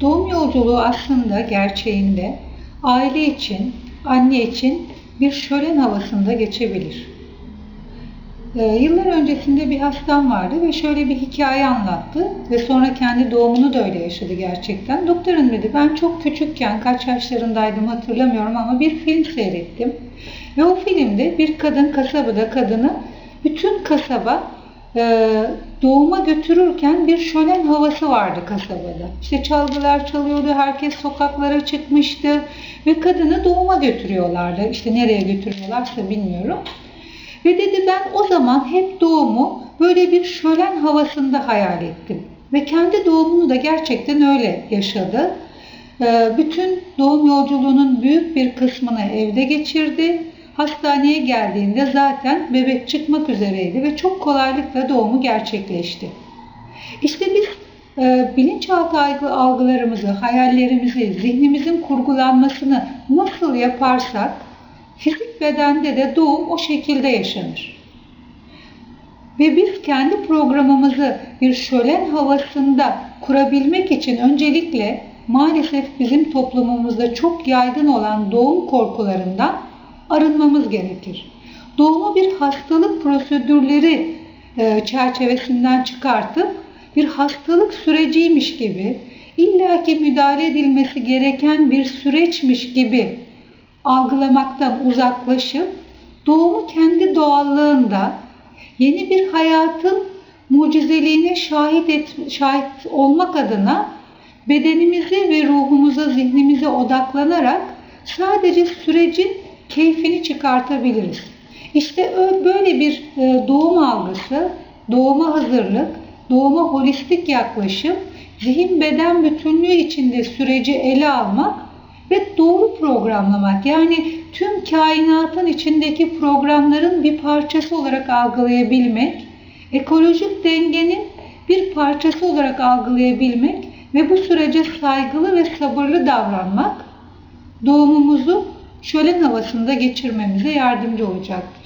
Doğum yolculuğu aslında gerçeğinde aile için, anne için bir şölen havasında geçebilir. Ee, yıllar öncesinde bir hastam vardı ve şöyle bir hikaye anlattı ve sonra kendi doğumunu da öyle yaşadı gerçekten. Doktorun dedi ben çok küçükken kaç yaşlarındaydım hatırlamıyorum ama bir film seyrettim. Ve o filmde bir kadın kasabada kadını bütün kasaba e, doğuma götürürken bir şölen havası vardı kasabada. İşte çalgılar çalıyordu, herkes sokaklara çıkmıştı ve kadını doğuma götürüyorlardı. İşte nereye götürüyorlarsa bilmiyorum. Ve dedi ben o zaman hep doğumu böyle bir şölen havasında hayal ettim. Ve kendi doğumunu da gerçekten öyle yaşadı. Ee, Bütün doğum yolculuğunun büyük bir kısmını evde geçirdi. Hastaneye geldiğinde zaten bebek çıkmak üzereydi ve çok kolaylıkla doğumu gerçekleşti. İşte biz e, bilinçaltı algı- algılarımızı, hayallerimizi, zihnimizin kurgulanmasını nasıl yaparsak fizik bedende de doğum o şekilde yaşanır. Ve biz kendi programımızı bir şölen havasında kurabilmek için öncelikle maalesef bizim toplumumuzda çok yaygın olan doğum korkularından arınmamız gerekir. Doğumu bir hastalık prosedürleri e, çerçevesinden çıkartıp bir hastalık süreciymiş gibi illaki müdahale edilmesi gereken bir süreçmiş gibi algılamaktan uzaklaşıp doğumu kendi doğallığında yeni bir hayatın mucizeliğine şahit, et, şahit olmak adına bedenimize ve ruhumuza, zihnimize odaklanarak sadece sürecin keyfini çıkartabiliriz. İşte böyle bir e, doğum algısı, doğuma hazırlık, doğuma holistik yaklaşım, zihin beden bütünlüğü içinde süreci ele almak ve doğru programlamak yani tüm kainatın içindeki programların bir parçası olarak algılayabilmek, ekolojik dengenin bir parçası olarak algılayabilmek ve bu sürece saygılı ve sabırlı davranmak doğumumuzu şölen havasında geçirmemize yardımcı olacaktır.